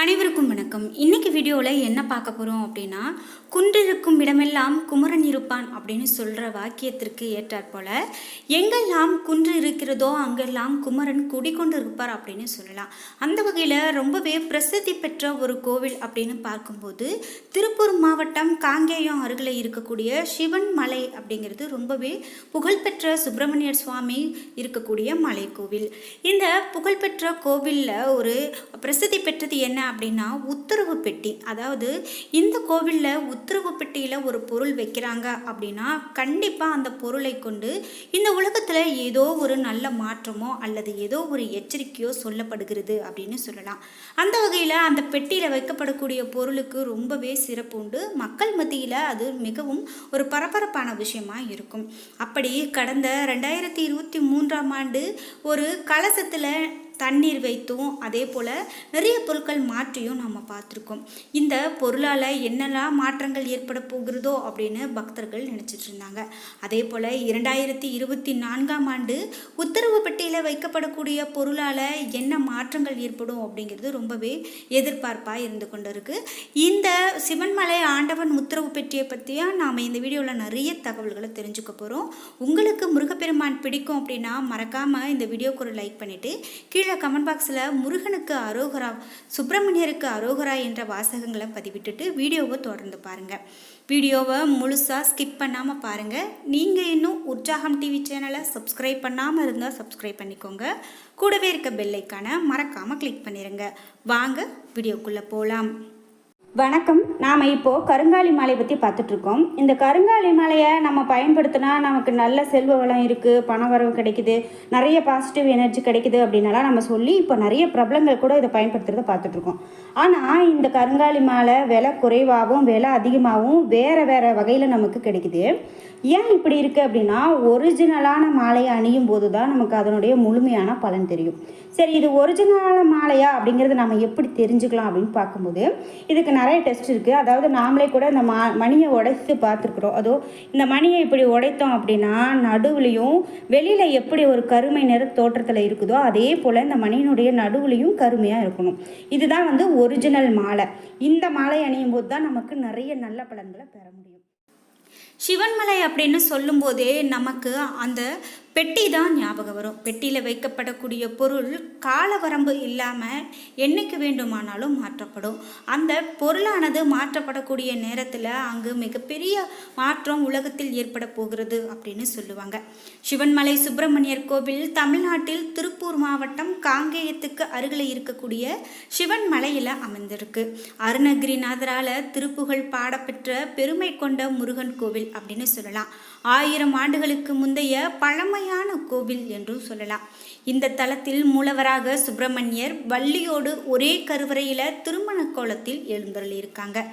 அனைவருக்கும் வணக்கம். இன்னைக்கு வீடியோவில் என்ன பார்க்க போகிறோம் அப்படின்னா குன்றிருக்கும் இடமெல்லாம் குமரன் இருப்பான் அப்படின்னு சொல்கிற வாக்கியத்திற்கு ஏற்றாற்போல் எங்கெல்லாம் குன்று இருக்கிறதோ அங்கெல்லாம் குமரன் குடிக்கொண்டு இருப்பார் அப்படின்னு சொல்லலாம். அந்த வகையில் ரொம்பவே பிரசித்தி பெற்ற ஒரு கோவில் அப்படின்னு பார்க்கும்போது திருப்பூர் மாவட்டம் காங்கேயம் அருகில் இருக்கக்கூடிய சிவன் மலை அப்படிங்கிறது ரொம்பவே புகழ்பெற்ற சுப்பிரமணியர் சுவாமி இருக்கக்கூடிய மலை கோவில் இந்த புகழ்பெற்ற கோவிலில் ஒரு பிரசித்தி பெற்றது என்ன அப்படின்னா உத்தரவு பெட்டி. அதாவது இந்த கோவிலில் உத்தரவு பெட்டியில் ஒரு பொருள் வைக்கிறாங்க அப்படின்னா கண்டிப்பாக அந்த பொருளை கொண்டு இந்த உலகத்தில் ஏதோ ஒரு நல்ல மாற்றமோ அல்லது ஏதோ ஒரு எச்சரிக்கையோ சொல்லப்படுகிறது அப்படின்னு சொல்லலாம். அந்த வகையில் அந்த பெட்டியில் வைக்கப்படக்கூடிய பொருளுக்கு ரொம்பவே சிறப்பு உண்டு. மக்கள் மத்தியில் அது மிகவும் ஒரு பரபரப்பான விஷயமாக இருக்கும். அப்படி கடந்த ரெண்டாயிரத்தி இருபத்தி மூன்றாம் ஆண்டு ஒரு கலசத்தில் தண்ணீர் வைத்தும் அதே போல் நிறைய பொருட்கள் மாற்றியும் நம்ம பார்த்துருக்கோம். இந்த பொருளால் என்னெல்லாம் மாற்றங்கள் ஏற்பட போகிறதோ அப்படின்னு பக்தர்கள் நினச்சிட்டு இருந்தாங்க. அதே போல் இரண்டாயிரத்தி இருபத்தி நான்காம் ஆண்டு உத்தரவு பெட்டியில் வைக்கப்படக்கூடிய பொருளால் என்ன மாற்றங்கள் ஏற்படும் அப்படிங்கிறது ரொம்பவே எதிர்பார்ப்பாக இருந்து கொண்டு இருக்குது இந்த சிவன்மலை ஆண்டவன் உத்தரவு பெட்டியை பற்றியாக நாம் இந்த வீடியோவில் நிறைய தகவல்களை தெரிஞ்சுக்க போகிறோம் உங்களுக்கு முருகப்பெருமான் பிடிக்கும் அப்படின்னா மறக்காமல் இந்த வீடியோக்கு ஒரு லைக் பண்ணிவிட்டு கீழே கமெண்ட் பாக்ஸில் முருகனுக்கு அரோகரா சுப்பிரமணியருக்கு அரோகரா என்ற வாசகங்களை பதிவிட்டுட்டு வீடியோவை தொடர்ந்து பாருங்கள் வீடியோவை முழுசாக ஸ்கிப் பண்ணாமல் பாருங்கள் நீங்கள் இன்னும் உற்சாகம் டிவி சேனலை சப்ஸ்கிரைப் பண்ணாமல் இருந்தால் சப்ஸ்கிரைப் பண்ணிக்கோங்க. கூடவே இருக்க பெல்லைக்கான மறக்காமல் கிளிக் பண்ணிடுங்க வாங்க வீடியோக்குள்ளே போகலாம் வணக்கம். நாம் இப்போது கருங்காலி மலை பற்றி பார்த்துட்ருக்கோம் இந்த கருங்காலி மலையை நம்ம பயன்படுத்தினா நமக்கு நல்ல செல்வ வளம் இருக்குது பணவரவு கிடைக்குது நிறைய பாசிட்டிவ் எனர்ஜி கிடைக்குது அப்படின்னலாம் நம்ம சொல்லி இப்போ நிறைய பிரபலங்கள் கூட இதை பயன்படுத்துகிறத பார்த்துட்ருக்கோம் ஆனால் இந்த கருங்காலி மாலை விலை குறைவாகவும் விலை அதிகமாகவும் வேறு வேறு வகையில் நமக்கு கிடைக்குது. ஏன் இப்படி இருக்குது அப்படின்னா ஒரிஜினலான மாலையை அணியும் போது தான் நமக்கு அதனுடைய முழுமையான பலன் தெரியும். சரி இது ஒரிஜினலான மாலையா அப்படிங்கிறது நம்ம எப்படி தெரிஞ்சுக்கலாம் அப்படின்னு பார்க்கும்போது இதுக்கு நிறைய டெஸ்ட் இருக்குது அதாவது நாமளே கூட இந்த மா மணியை உடைத்து பார்த்துருக்குறோம். அதோ இந்த மணியை இப்படி உடைத்தோம் அப்படின்னா நடுவுலையும் வெளியில் எப்படி ஒரு கருமை நிற தோற்றத்தில் இருக்குதோ அதே போல் இந்த மணியினுடைய நடுவுலையும் கருமையாக இருக்கணும். இதுதான் வந்து ஒரிஜினல் மாலை. இந்த மாலை அணியும் போது தான் நமக்கு நிறைய நல்ல பலன்களை பெற முடியும். சிவன்மலை அப்படின்னு சொல்லும்போதே நமக்கு அந்த பெட்டி தான் ஞாபகம் வரும். பெட்டியில் வைக்கப்படக்கூடிய பொருள் காலவரம்பு இல்லாமல் என்னைக்கு வேண்டுமானாலும் மாற்றப்படும். அந்த பொருளானது மாற்றப்படக்கூடிய நேரத்தில் அங்கு மிகப்பெரிய மாற்றம் உலகத்தில் ஏற்பட போகிறது அப்படின்னு சொல்லுவாங்க. சிவன்மலை சுப்பிரமணியர் கோவில் தமிழ்நாட்டில் திருப்பூர் மாவட்டம் காங்கேயத்துக்கு அருகில் இருக்கக்கூடிய சிவன் மலையில் அமைந்திருக்கு. அருணகிரிநாதரால் திருப்புகழ் பாடப்பெற்ற பெருமை கொண்ட முருகன் கோவில் அப்படின்னு சொல்லலாம். ஆயிரம் ஆண்டுகளுக்கு முந்தைய பழமையான கோவில் என்றும் சொல்லலாம். இந்த தலத்தில் மூலவராக சுப்பிரமணியர் வள்ளியோடு ஒரே கருவறையில் திருமண கோலத்தில் எழுந்தருளியிருக்காங்க.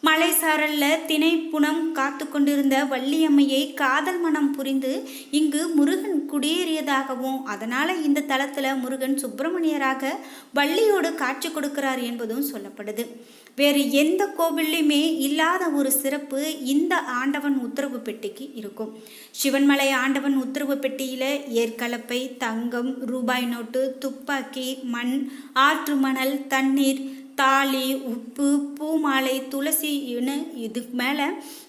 மலை சாரல்ல திணை புனம் காத்து கொண்டிருந்த வள்ளியம்மையை காதல் மனம் புரிந்து இங்கு முருகன் குடியேறியதாகவும் அதனால இந்த தலத்துல முருகன் சுப்பிரமணியராக வள்ளியோடு காட்சி கொடுக்கிறார் என்பதும் சொல்லப்படுது. வேறு எந்த கோவில்லையுமே இல்லாத ஒரு சிறப்பு இந்த ஆண்டவன் உத்தரவு பெட்டிக்கு இருக்கும். சிவன்மலை ஆண்டவன் உத்தரவு பெட்டியில் ஏற்கலப்பை தங்கம் ரூபாய் நோட்டு துப்பாக்கி மண் ஆற்று மணல் தண்ணீர் தாலி உப்பு பூமாலை துளசி இனு இதுக்கு மேலே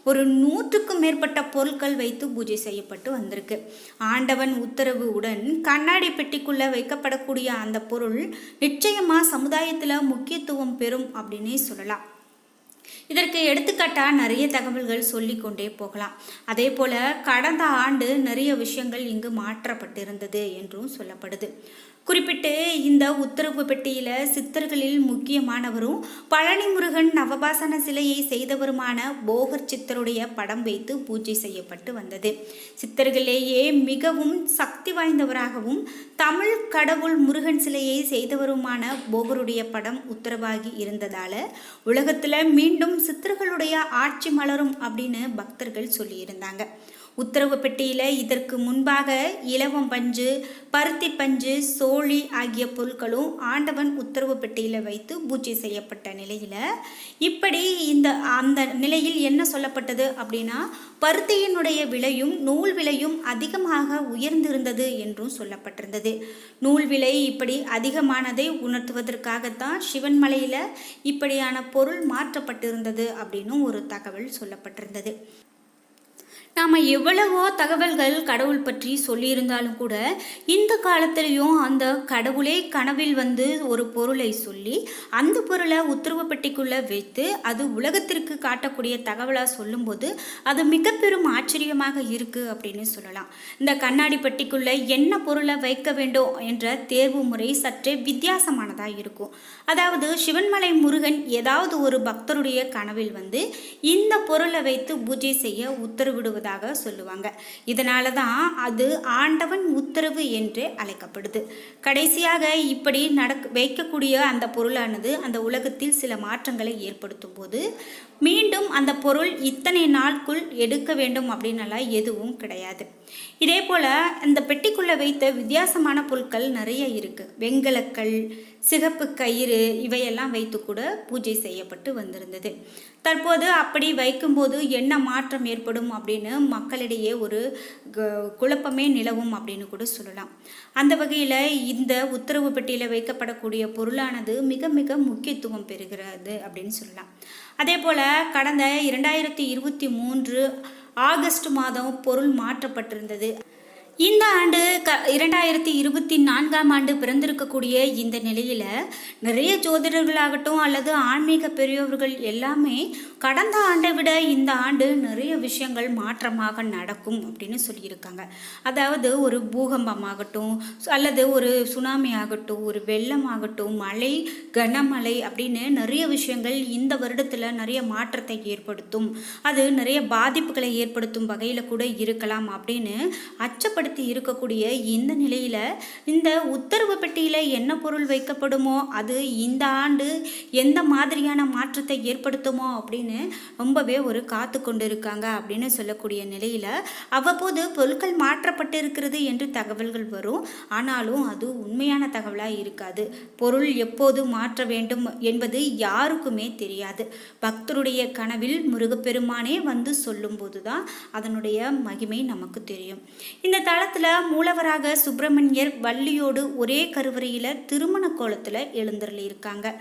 ஒரு நூற்றுக்கும் மேற்பட்ட பொருட்கள் வைத்து பூஜை செய்யப்பட்டு வந்திருக்கு. ஆண்டவன் உத்தரவு உடன் கண்ணாடி பெட்டிக்குள்ளே வைக்கப்படக்கூடிய அந்த பொருள் நிச்சயமாக சமுதாயத்தில் முக்கியத்துவம் பெறும் அப்படின்னே சொல்லலாம். இதற்கு எடுத்துக்காட்டாக நிறைய தகவல்கள் சொல்லிக்கொண்டே போகலாம். அதே போல் கடந்த ஆண்டு நிறைய விஷயங்கள் இங்கு மாற்றப்பட்டிருந்தது என்றும் சொல்லப்படுது. குறிப்பிட்டு இந்த உத்தரவு பெட்டியில் சித்தர்களில் முக்கியமானவரும் பழனி முருகன் நவபாசன சிலையை செய்தவருமான போகர் சித்தருடைய படம் வைத்து பூஜை செய்யப்பட்டு வந்தது. சித்தர்களேயே மிகவும் சக்தி வாய்ந்தவராகவும் தமிழ் கடவுள் முருகன் சிலையை செய்தவருமான போகருடைய படம் உத்தரவாகி இருந்ததால் உலகத்தில் மீண்டும் சித்தர்களுடைய ஆட்சி மலரும் அப்படின்னு பக்தர்கள் சொல்லியிருந்தாங்க. உத்தரவு பெட்டியில் இதற்கு முன்பாக இலவம் பஞ்சு பருத்தி பஞ்சு சோழி ஆகிய பொருட்களும் ஆண்டவன் உத்தரவு பெட்டியில் வைத்து பூஜை செய்யப்பட்ட நிலையில் இப்படி இந்த அந்த நிலையில் என்ன சொல்லப்பட்டது அப்படின்னா பருத்தியினுடைய விலையும் நூல் விலையும் அதிகமாக உயர்ந்திருந்தது என்றும் சொல்லப்பட்டிருந்தது. நூல் விலை இப்படி அதிகமானதை உணர்த்துவதற்காகத்தான் சிவன்மலையில் இப்படியான பொருள் மாற்றப்பட்டிருந்தது அப்படின்னும் ஒரு தகவல் சொல்லப்பட்டிருந்தது. நாம் எவ்வளவோ தகவல்கள் கடவுள் பற்றி சொல்லியிருந்தாலும் கூட இந்த காலத்திலையும் அந்த கடவுளே கனவில் வந்து ஒரு பொருளை சொல்லி அந்த பொருளை உத்தரவு பெட்டிக்குள்ளே வைத்து அது உலகத்திற்கு காட்டக்கூடிய தகவலாக சொல்லும்போது அது மிக பெரும் ஆச்சரியமாக இருக்குது அப்படின்னு சொல்லலாம். இந்த கண்ணாடி பெட்டிக்குள்ளே என்ன பொருளை வைக்க வேண்டும் என்ற தேர்வு முறை சற்றே வித்தியாசமானதாக இருக்கும். அதாவது சிவன்மலை முருகன் ஏதாவது ஒரு பக்தருடைய கனவில் வந்து இந்த பொருளை வைத்து பூஜை செய்ய உத்தரவிடுவதாக சொல்லுவாங்க. இதனால தான் அது ஆண்டவன் உத்தரவு என்று அழைக்கப்படுது. கடைசியாக இப்படி நடக்க வைக்கக்கூடிய அந்த பொருளானது அந்த உலகத்தில் சில மாற்றங்களை ஏற்படுத்தும் போது மீண்டும் அந்த பொருள் இத்தனை நாட்குள் எடுக்க வேண்டும் அப்படின்னலாம் எதுவும் கிடையாது. இதே போல் இந்த பெட்டிக்குள்ளே வைத்த வித்தியாசமான பொருட்கள் நிறைய இருக்குது வெண்கலக்கல் சிகப்பு கயிறு இவையெல்லாம் வைத்து கூட பூஜை செய்யப்பட்டு வந்திருந்தது. தற்போது அப்படி வைக்கும்போது என்ன மாற்றம் ஏற்படும் அப்படின்னு மக்களிடையே ஒரு க- குழப்பமே நிலவும் அப்படின்னு கூட சொல்லலாம். அந்த வகையில் இந்த உத்தரவு பெட்டியில் வைக்கப்படக்கூடிய பொருளானது மிக மிக முக்கியத்துவம் பெறுகிறது அப்படின்னு சொல்லலாம். அதே போல் கடந்த இரண்டாயிரத்தி இருபத்தி மூன்று ஆகஸ்ட் மாதம் பொருள் மாற்றப்பட்டிருந்தது. இந்த ஆண்டு க இரண்டாயிரத்தி இருபத்தி நான்காம் ஆண்டு பிறந்திருக்கக்கூடிய இந்த நிலையில் நிறைய ஜோதிடர்களாகட்டும் அல்லது ஆன்மீக பெரியவர்கள் எல்லாமே கடந்த ஆண்டை விட இந்த ஆண்டு நிறைய விஷயங்கள் மாற்றமாக நடக்கும் அப்படின்னு சொல்லியிருக்காங்க. அதாவது ஒரு பூகம்பமாகட்டும் அல்லது ஒரு சுனாமி ஆகட்டும் ஒரு வெள்ளம் ஆகட்டும் மழை கனமழை அப்படின்னு நிறைய விஷயங்கள் இந்த வருடத்தில் நிறைய மாற்றத்தை ஏற்படுத்தும். அது நிறைய பாதிப்புகளை ஏற்படுத்தும் வகையில் கூட இருக்கலாம் அப்படின்னு அச்சப்படுத்தி இருக்கக்கூடிய இந்த நிலையில் இந்த உத்தரவு பெட்டியில் என்ன பொருள் வைக்கப்படுமோ அது இந்த ஆண்டு எந்த மாதிரியான மாற்றத்தை ஏற்படுத்துமோ அப்படின்னு ரொம்பவே ஒரு காத்து கொண்டு இருக்காங்க அப்படின்னு சொல்லக்கூடிய நிலையில் அவ்வப்போது பொருட்கள் மாற்றப்பட்டு இருக்கிறது என்று தகவல்கள் வரும். ஆனாலும் அது உண்மையான தகவலாக இருக்காது. பொருள் எப்போது மாற்ற வேண்டும் என்பது யாருக்குமே தெரியாது. பக்தருடைய கனவில் முருகப்பெருமானே வந்து சொல்லும்போது தான் அதனுடைய மகிமை நமக்கு தெரியும். இந்த காலத்தில் மூலவராக சுப்பிரமணியர் வள்ளியோடு ஒரே கருவறையில் திருமண கோலத்தில் எழுந்தருளியிருக்காங்க.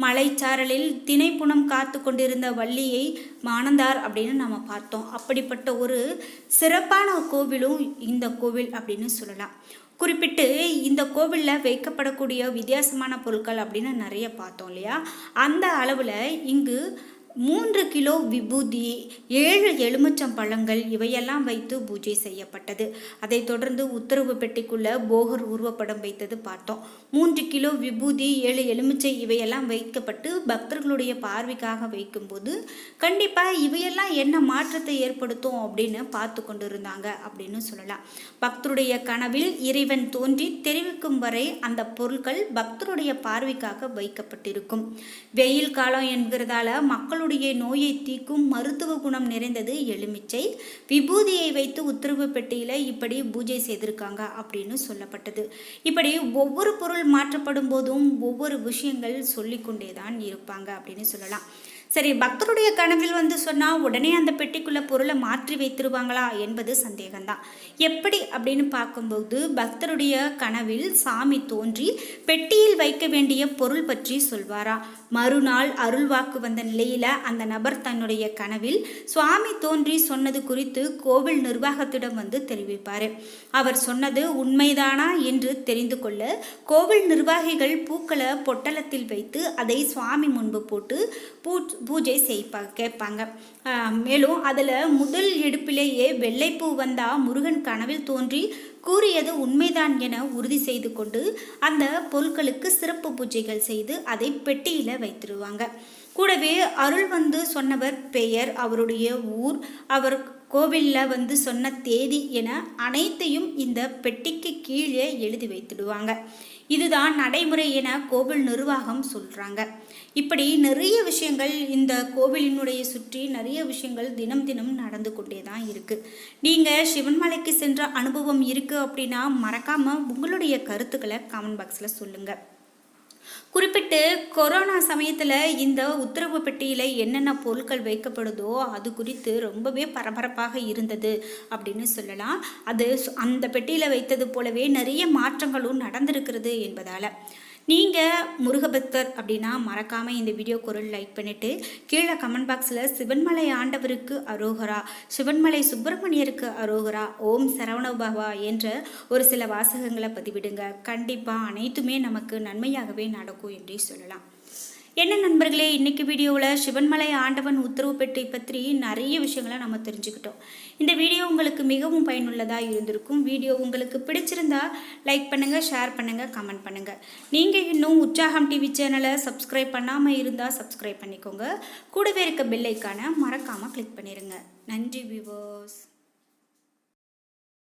மலைச்சாரலில் திணைப்புணம் காத்து கொண்டிருந்த வள்ளியை மானந்தார் அப்படின்னு நம்ம பார்த்தோம். அப்படிப்பட்ட ஒரு சிறப்பான கோவிலும் இந்த கோவில் அப்படின்னு சொல்லலாம். குறிப்பிட்டு இந்த கோவிலில் வைக்கப்படக்கூடிய வித்தியாசமான பொருட்கள் அப்படின்னு நிறைய பார்த்தோம் இல்லையா? அந்த அளவில் இங்கு மூன்று கிலோ விபூதி ஏழு எலுமிச்சம் பழங்கள் இவையெல்லாம் வைத்து பூஜை செய்யப்பட்டது. அதைத் தொடர்ந்து உத்தரவு பெட்டிக்குள்ள போகர் உருவப்படம் வைத்தது பார்த்தோம். மூன்று கிலோ விபூதி ஏழு எலுமிச்சை இவையெல்லாம் வைக்கப்பட்டு பக்தர்களுடைய பார்வைக்காக வைக்கும்போது கண்டிப்பாக இவையெல்லாம் என்ன மாற்றத்தை ஏற்படுத்தும் அப்படின்னு பார்த்து கொண்டு இருந்தாங்க அப்படின்னு சொல்லலாம். பக்தருடைய கனவில் இறைவன் தோன்றி தெரிவிக்கும் வரை அந்த பொருட்கள் பக்தருடைய பார்வைக்காக வைக்கப்பட்டிருக்கும். வெயில் காலம் என்கிறதால மக்களுடைய நோயை தீக்கும் மருத்துவ குணம் நிறைந்தது எலுமிச்சை. விபூதியை வைத்து உத்தரவு பெட்டியில் இப்படி பூஜை செய்திருக்காங்க அப்படின்னு சொல்லப்பட்டது. இப்படி ஒவ்வொரு பொருள் மாற்றப்படும் போதும் ஒவ்வொரு விஷயங்கள் சொல்லிக்கொண்டே தான் இருப்பாங்க அப்படின்னு சொல்லலாம். சரி பக்தருடைய கனவில் வந்து சொன்னால் உடனே அந்த பெட்டிக்குள்ள பொருளை மாற்றி வைத்திருவாங்களா என்பது சந்தேகம்தான். எப்படி அப்படின்னு பார்க்கும்போது பக்தருடைய கனவில் சாமி தோன்றி பெட்டியில் வைக்க வேண்டிய பொருள் பற்றி சொல்வாரா. மறுநாள் அருள்வாக்கு வந்த நிலையில் அந்த நபர் தன்னுடைய கனவில் சுவாமி தோன்றி சொன்னது குறித்து கோவில் நிர்வாகத்திடம் வந்து தெரிவிப்பார். அவர் சொன்னது உண்மைதானா என்று தெரிந்து கொள்ள கோவில் நிர்வாகிகள் பூக்களை பொட்டலத்தில் வைத்து அதை சுவாமி முன்பு போட்டு பூ பூஜை செய்ப்பா கேட்பாங்க. மேலும் அதில் முதல் எடுப்பிலேயே வெள்ளைப்பூ வந்தால் முருகன் கனவில் தோன்றி கூறியது உண்மைதான் என உறுதி செய்து கொண்டு அந்த பொருட்களுக்கு சிறப்பு பூஜைகள் செய்து அதை பெட்டியில் வைத்துருவாங்க. கூடவே அருள் வந்து சொன்னவர் பெயர் அவருடைய ஊர் அவர் கோவிலில் வந்து சொன்ன தேதி என அனைத்தையும் இந்த பெட்டிக்கு கீழே எழுதி வைத்திடுவாங்க. இதுதான் நடைமுறை என கோவில் நிர்வாகம் சொல்கிறாங்க இப்படி நிறைய விஷயங்கள் இந்த கோவிலினுடைய சுற்றி நிறைய விஷயங்கள் தினம் தினம் நடந்து கொண்டே தான் இருக்குது நீங்கள் சிவன்மலைக்கு சென்ற அனுபவம் இருக்குது அப்படின்னா மறக்காமல் உங்களுடைய கருத்துக்களை கமெண்ட் பாக்ஸில் சொல்லுங்கள் குறிப்பிட்டு கொரோனா சமயத்தில் இந்த உத்தரவு பெட்டியில் என்னென்ன பொருட்கள் வைக்கப்படுதோ அது குறித்து ரொம்பவே பரபரப்பாக இருந்தது அப்படின்னு சொல்லலாம். அது சு- அந்த பெட்டியில் வைத்தது போலவே நிறைய மாற்றங்களும் நடந்திருக்கிறது என்பதால். நீங்கள் முருகபக்தர் அப்படின்னா மறக்காமல் இந்த வீடியோ குரல் லைக் பண்ணிவிட்டு கீழே கமெண்ட் பாக்ஸில் சிவன்மலை ஆண்டவருக்கு அரோகரா சிவன்மலை சுப்பிரமணியருக்கு அரோகரா ஓம் சரவணபவா என்ற ஒரு சில வாசகங்களை பதிவிடுங்க. கண்டிப்பாக அனைத்துமே நமக்கு நன்மையாகவே நடக்கும் என்றே சொல்லலாம். என்ன நண்பர்களே இன்னைக்கு வீடியோவில் சிவன்மலை ஆண்டவன் உத்தரவு பெட்டி பற்றி நிறைய விஷயங்களை நம்ம தெரிஞ்சுக்கிட்டோம். இந்த வீடியோ உங்களுக்கு மிகவும் பயனுள்ளதாக இருந்திருக்கும். வீடியோ உங்களுக்கு பிடிச்சிருந்தா லைக் பண்ணுங்கள் ஷேர் பண்ணுங்கள் கமெண்ட் பண்ணுங்கள் நீங்கள் இன்னும் உற்சாகம் டிவி சேனலை சப்ஸ்கிரைப் பண்ணாமல் இருந்தால் சப்ஸ்கிரைப் பண்ணிக்கோங்க. கூடவே இருக்க பெல் மறக்காமல் கிளிக் பண்ணிடுங்க நன்றி விவோஸ்